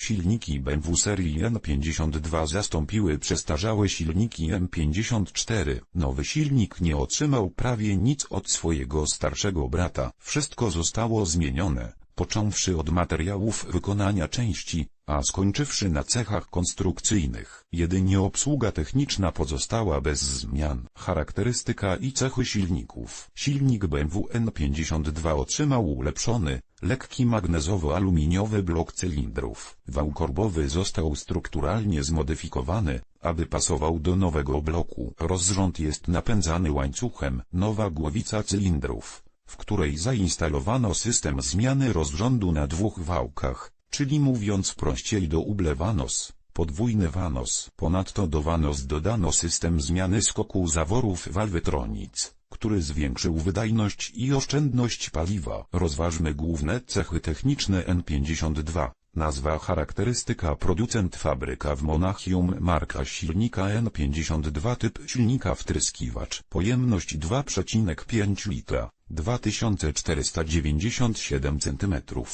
Silniki BMW serii N52 zastąpiły przestarzałe silniki M54. Nowy silnik nie otrzymał prawie nic od swojego starszego brata. Wszystko zostało zmienione, począwszy od materiałów wykonania części, a skończywszy na cechach konstrukcyjnych. Jedynie obsługa techniczna pozostała bez zmian. Charakterystyka i cechy silników. Silnik BMW N52 otrzymał ulepszony, lekki magnezowo-aluminiowy blok cylindrów. Wał korbowy został strukturalnie zmodyfikowany, aby pasował do nowego bloku. Rozrząd jest napędzany łańcuchem. Nowa głowica cylindrów, w której zainstalowano system zmiany rozrządu na dwóch wałkach, czyli mówiąc prościej do ublewanos, podwójny wanos. Ponadto do wanos dodano system zmiany skoku zaworów walwytronic, który zwiększył wydajność i oszczędność paliwa. Rozważmy główne cechy techniczne N52. Nazwa charakterystyka producent fabryka w Monachium marka silnika N52 typ silnika wtryskiwacz pojemność 2,5 litra 2497 cm3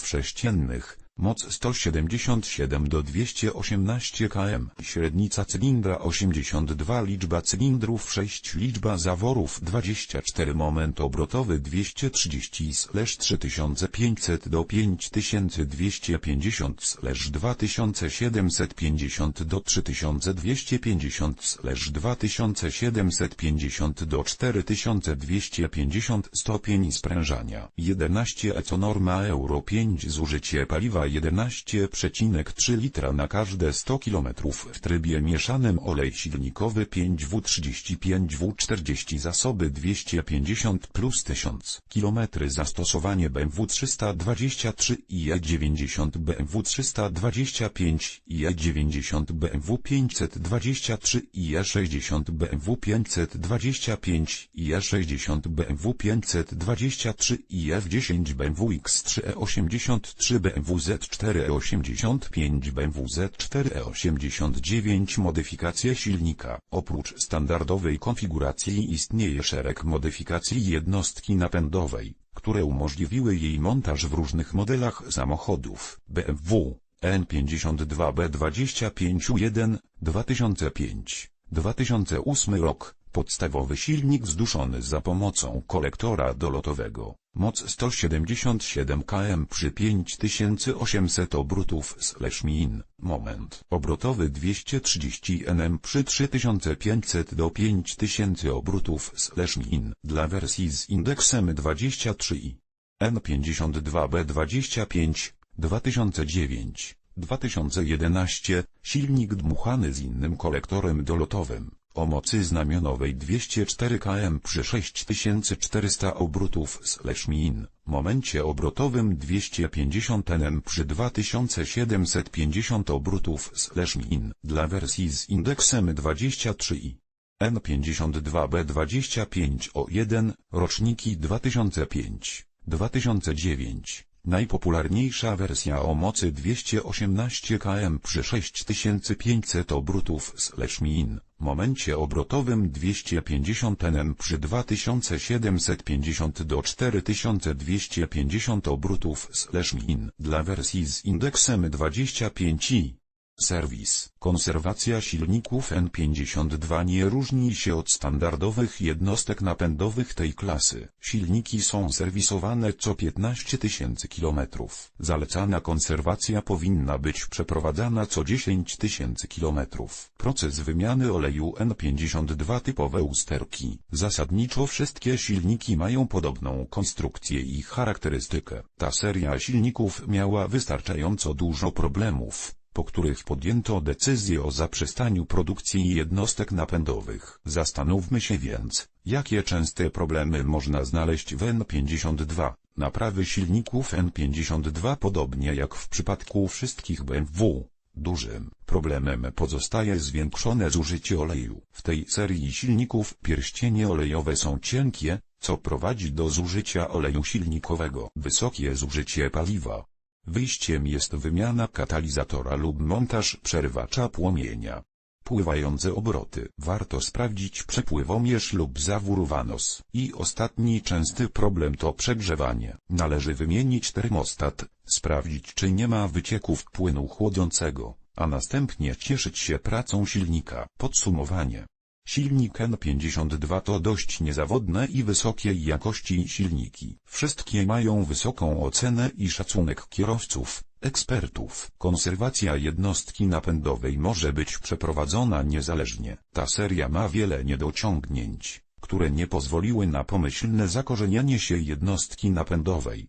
moc 177 do 218 km. Średnica cylindra 82 liczba cylindrów 6 liczba zaworów 24 moment obrotowy 230 3500 do 5250 2750 do 3250 2750 do 4250 stopień sprężania. 11 ECO norma Euro 5 zużycie paliwa 11,3 litra na każde 100 km w trybie mieszanym olej silnikowy 5W35W40 zasoby 250 plus 1000 km zastosowanie BMW 323 i E90 BMW 325 i E90 BMW 523 i E60 BMW 525 i E60 BMW 523 i F10 BMW X3 E83 BMW Z4E85 BMW Z4E89 Modyfikacje silnika. Oprócz standardowej konfiguracji istnieje szereg modyfikacji jednostki napędowej, które umożliwiły jej montaż w różnych modelach samochodów. BMW N52B25U1 2005 2008 rok. Podstawowy silnik zduszony za pomocą kolektora dolotowego. Moc 177 km przy 5800 obrotów slash min. Moment obrotowy 230 Nm przy 3500 do 5000 obrotów slash min. Dla wersji z indeksem 23 i N52B25 2009 2011 silnik dmuchany z innym kolektorem dolotowym o mocy znamionowej 204 km przy 6400 obrotów slash min, momencie obrotowym 250 Nm przy 2750 obrotów slash min. Dla wersji z indeksem 23 i N52B25O1, roczniki 2005, 2009. Najpopularniejsza wersja o mocy 218 km przy 6500 obrotów slash min, momencie obrotowym 250 Nm przy 2750 do 4250 obrotów slash min. Dla wersji z indeksem 25 i Serwis. Konserwacja silników N52 nie różni się od standardowych jednostek napędowych tej klasy. Silniki są serwisowane co 15 tysięcy kilometrów. Zalecana konserwacja powinna być przeprowadzana co 10 tysięcy kilometrów. Proces wymiany oleju N52 typowe usterki. Zasadniczo wszystkie silniki mają podobną konstrukcję i charakterystykę. Ta seria silników miała wystarczająco dużo problemów po których podjęto decyzję o zaprzestaniu produkcji jednostek napędowych. Zastanówmy się więc, jakie częste problemy można znaleźć w N52. Naprawy silników N52 podobnie jak w przypadku wszystkich BMW, Dużym problemem pozostaje zwiększone zużycie oleju. W tej serii silników pierścienie olejowe są cienkie, co prowadzi do zużycia oleju silnikowego. Wysokie zużycie paliwa. Wyjściem jest wymiana katalizatora lub montaż przerwacza płomienia. Pływające obroty. Warto sprawdzić przepływomierz lub zawór wanos. I ostatni częsty problem to przegrzewanie. Należy wymienić termostat, sprawdzić czy nie ma wycieków płynu chłodzącego, a następnie cieszyć się pracą silnika. Podsumowanie. Silnik N52 to dość niezawodne i wysokiej jakości silniki. Wszystkie mają wysoką ocenę i szacunek kierowców, ekspertów. Konserwacja jednostki napędowej może być przeprowadzona niezależnie. Ta seria ma wiele niedociągnięć, które nie pozwoliły na pomyślne zakorzenianie się jednostki napędowej.